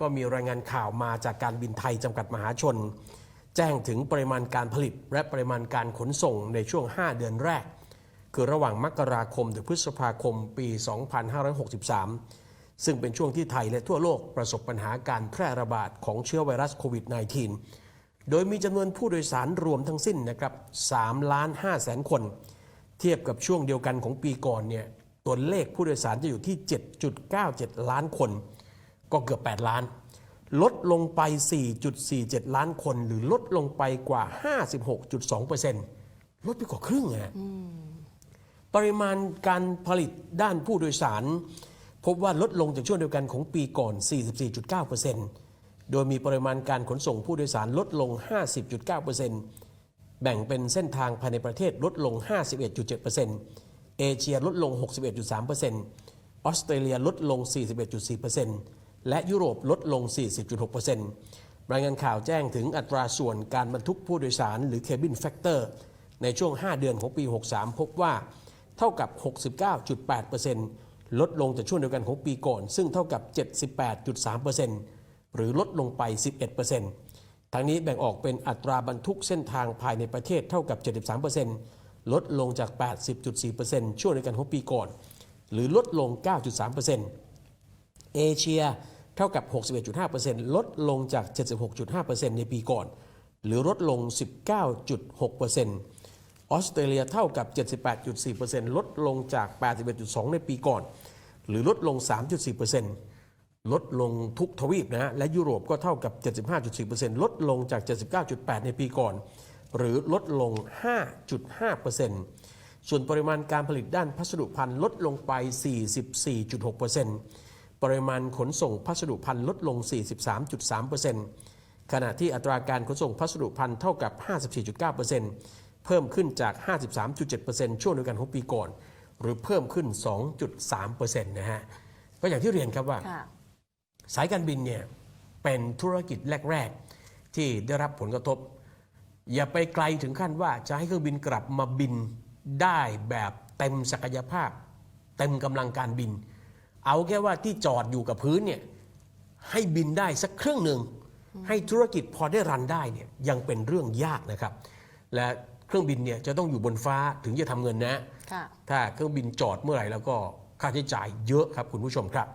ก็มีรายงานข่าวมาจากการบินไทยจำกัดมหาชน แจ้งถึงปริมาณการผลิต และปริมาณการขนส่งในช่วง 5 เดือนแรก คือระหว่างมกราคมถึงพฤษภาคมปี 2563 ซึ่งเป็นช่วงที่ไทยและทั่วโลกประสบปัญหาการแพร่ระบาดของเชื้อไวรัสโควิด -19 โดยมีจำนวนผู้โดยสารรวมทั้งสิ้นนะครับ3ล้าน5แสนคน เทียบกับช่วงเดียวกันของปีก่อนเนี่ยตัวเลขผู้โดยสารจะอยู่ที่ 7.97 ล้านคน ก็เกือบ 8 ล้าน ลดลงไป 4.47 ล้านคน หรือลดลงไปกว่า 56.2%ลดไปกว่าครึ่งอะปริมาณการผลิตด้านผู้โดยสาร พบว่าลดลงจากช่วงเดียวกันของปีก่อน 44.9%โดยมีปริมาณการขนส่งผู้โดยสารลดลง 50.9%แบ่งเป็นเส้นทางภายในประเทศลดลง 51.7%เอเชียลดลง 61.3%ออสเตรเลียลดลง 41.4% และยุโรปลดลง 40.6%รายงานข่าวแจ้งถึงอัตราส่วนการบรรทุกผู้โดยสารหรือ Cabin Factor ในช่วง 5 เดือนของปี 63 พบว่าเท่ากับ 69.8%ลดลงจากช่วงเดียวกันของปีก่อน ซึ่งเท่ากับ 78.3%หรือลดลงไป 11%ทั้งนี้แบ่งออกเป็นอัตราบรรทุกเส้นทางภายในประเทศเท่ากับ 73%ลดลงจาก 80.4%ช่วงเดียวกันของปีก่อน หรือลดลง 9.3%เอเชีย เท่ากับ 61.5%ลดลงจาก 76.5%ในปีก่อน หรือลดลง 19.6%ออสเตรเลียเท่ากับ 78.4%ลดลงจาก 81.2 ในปีก่อน หรือลดลง 3.4%ลดลงทุกทวีปนะฮะและยุโรปก็เท่ากับ 75.4%ลดลงจาก 79.8 ในปีก่อน หรือลดลง 5.5%ส่วนปริมาณการผลิตด้านพัสดุภัณฑ์ลดลงไป 44.6% ปริมาณขนส่งพัสดุภัณฑ์ลดลง 43.3%ขณะที่อัตราการขนส่งพัสดุภัณฑ์เท่ากับ 54.9%เพิ่มขึ้นจาก 53.7%ช่วงเดียวกันของปีก่อน หรือเพิ่มขึ้น 2.3%นะฮะก็อย่างที่เรียนครับว่าค่ะสายการบินเนี่ยเป็นธุรกิจแรก ๆ ที่ได้รับผลกระทบ อย่าไปไกลถึงขั้นว่าจะให้เครื่องบินกลับมาบินได้แบบเต็มศักยภาพ เต็มกำลังการบิน เอาแค่ว่าที่จอดอยู่กับพื้นเนี่ยให้บินได้สักครึ่งหนึ่งให้ธุรกิจพอได้รันได้เนี่ยยังเป็นเรื่องยากนะครับ และเครื่องบินเนี่ยจะต้องอยู่บนฟ้าถึงจะทำเงินนะค่ะถ้าเครื่องบินจอดเมื่อไหร่แล้วก็ค่าใช้จ่ายเยอะครับคุณผู้ชมครับ